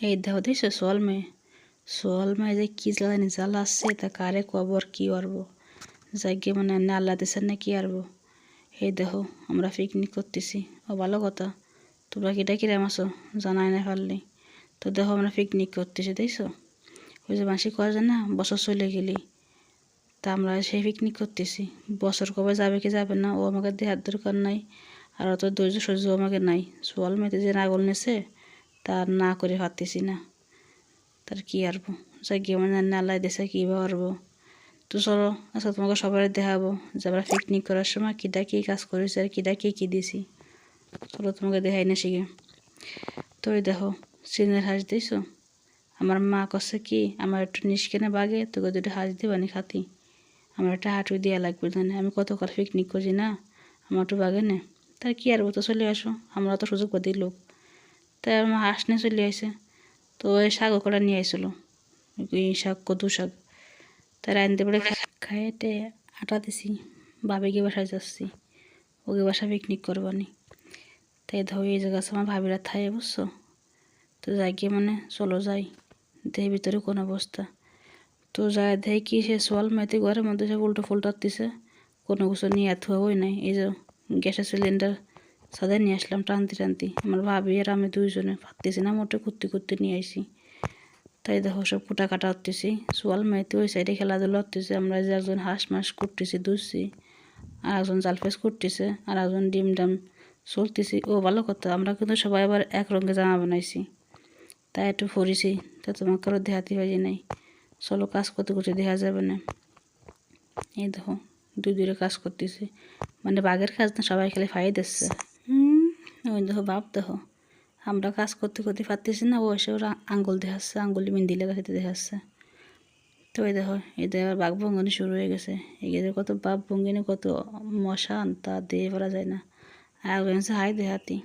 এই দেহ দিস সোয়াল মেয়ে সোয়াল মেয়ে যে কি জ্বালানি জ্বালাচ্ছে তা কারে কবর কি করব যাকে মানে এনে আল্লাহ দিচ্ছেন না কি আরবো এই দেহ আমরা পিকনিক করতেছি ও ভালো কথা তোমরা কিটা কিরাম আছো জানাই না পারলি তো দেখো আমরা পিকনিক করতেছি দেখছ ওই যে মাসি কয় না বছর চলে গেলি তা আমরা সেই পিকনিক করতেছি বছর কবে যাবে কি যাবে না ও আমাকে দেহার দরকার নাই আর অত ধৈর্য সহ্য আমাকে নাই সোয়াল মেয়েতে যে নাগল নেছে তার না করে পারতেছি না। তার কি আরবো গিয়ে মানে নালাই দেশে কী পারব তো চলো আচ্ছা তোমাকে সবাই দেখাবো যে আমরা পিকনিক করার সময় কীটা কী কাজ করেছি আর কীটা কী কী দিছি। চলো তোমাকে দেখাই না শিখে। তো ওই দেখো চিনের হাঁস দিছো? আমার মা কছে কি, আমার একটু নিষ্কেনে বাগে, তোকে দুটো হাঁস দিব দিবানি খাতি। আমার একটা হাঁটু দেওয়া লাগবে, জানে? আমি কত কত পিকনিক করছি না? আমার একটু বাগে নে। তার কি আর তো চলে আসো, আমরা তো সুযোগ পাতি লোক। তাই আমার হাঁস নিয়ে চলে আসে তো ওই শাক ওকরা নিয়ে ওই শাক, কদু শাক। তাই রাঁধতে পরে খাইতে আটা দিছি। গিয়ে বাসায় যাচ্ছি। ওকে বাসা পিকনিক করবানি। তাই ধর এই জায়গা আমার ভাবিরা থাই বুঝছ? তো যাই গিয়ে মানে চলো যাই। দেহ ভিতরে কোন অবস্থা। তো যায় দেখ কি সে সোয়াল মেতে ঘরের মধ্যে সে উল্টো ফুলটা দিছে কোনো কিছু নিয়ে থুয়াবই নাই। এই যে গ্যাসের সিলিন্ডার সাদা নিয়ে আসলাম টানতে টানতে। আমার ভাবি আর আমি দুইজনে পারতেছি না, মোটে কুর্তি কুর্তি নিয়ে আসি তাই দেখো, সব কুটা কাটা হতেছি। সোয়াল মেয়েতে ওই সাইডে খেলাধুলা হতেছে। আমরা যে একজন হাঁস মাস করতেছি দুধছি। আর একজন জালফেস করতেছে আর একজন ডিম ডাম চলতেছি। ও, ভালো কথা, আমরা কিন্তু সবাই আবার এক রঙে জামা বানাইছি। তাই একটু ফরিছি তা তোমাকে আরও দেখাতে পারি নাই। চলো, কাজ করতে করতে দেখা যাবে না। এই দেখো, দুই দূরে কাজ করতেছি। মানে বাঘের কাজ না, সবাই খেলে ফাই দিচ্ছে। ওই দেখো বাপ দেখো আমরা কাজ করতে করতে পারতেছি না ও এসে ওরা আঙ্গুল দেখাচ্ছে, আঙ্গুল মিন্দি লেগে লেগাতে দেখাচ্ছে। তো এই দেখো এই দেখো বাঘ ভঙ্গনি শুরু হয়ে গেছে। এগিয়ে কত বাপ ভঙ্গিনি, কত মশান তা দিয়ে পড়া যায় না। আর একজন হাই দেহাতি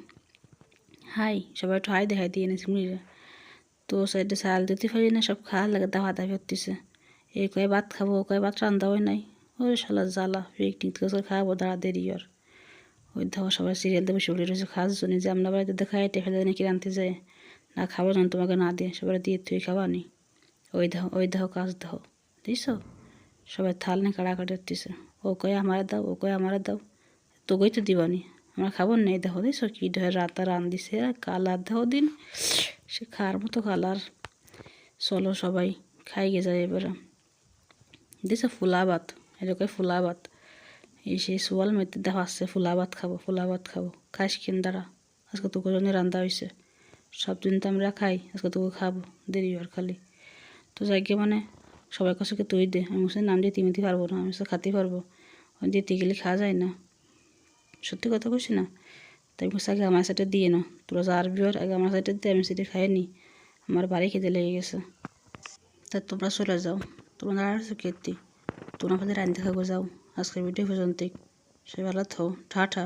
হাই, সবাই একটু হাই দেখাই দিয়ে এনেছি মুড়িরা তো সাইডে চাল দিতে পারি না, সব খাওয়া লাগে দাওয়া দাবি হতেছে এই কয়ে ভাত খাব ও কয়ে ভাত হয় নাই। ওই শালা জ্বালা পিকনিক খাওয়াবো দাঁড়া দেরি আর। ওই দেখো সবাই সিরিয়াল দেবো বসে রয়েছে। খাওয়ার জন্য যে আমরা বাড়িতে দেখা এটে ফেলে নাকি রাঁধতে যায়। না খাব না, তোমাকে না দিয়ে সবাই দিয়ে তুই খাওয়া নি ওই দেখো ওই দেখো, কাজ দেখো। দিস সবাই থাল নিয়ে কাড়াকাড়ি হতেছে ও কয়ে, আমার দাও, ও কয়ে, আমার দাও। তোকেই তো দিবানি আমরা খাব নেই দেখো দিস কি ধরে রাতা রান দিছে কালার দেখো দিন। সে খাওয়ার মতো কালার। চলো সবাই খাই গে যায় এবারে। দিছে ফুলা ভাত এরকম ফুলা ভাত এই সেই সোয়াল মেতে দেখা আসছে ফুলা ভাত খাব, ফুলা ভাত খাব। খাইস কিন দ্বারা আজকে তোকে জন্য রান্না হয়েছে সব দিন তো আমরা খাই, আজকে তোকে খাব, দেরি আর খালি। তো যাইকে মানে সবাই কাছে তুই দে। আমি সে নাম দিয়ে তিমিতে পারব না, আমি সে খাতে পারব। দিতে গেলে খাওয়া যায় না। সত্যি কথা বলছি না? তাই বলছে, আগে আমার সাইডে দিয়ে না তোরা যার বিয়ার আগে আমার সাইডে দিয়ে আমি সেটা খাইনি আমার বাড়ি খেতে লেগে গেছে। তা তোমরা চলে যাও। তোমরা আর খেতে তোমরা আমাদের রান্না খাব যাও। আজকের ভিডিও পর্যন্ত সে ভালো থাও ঠাঠা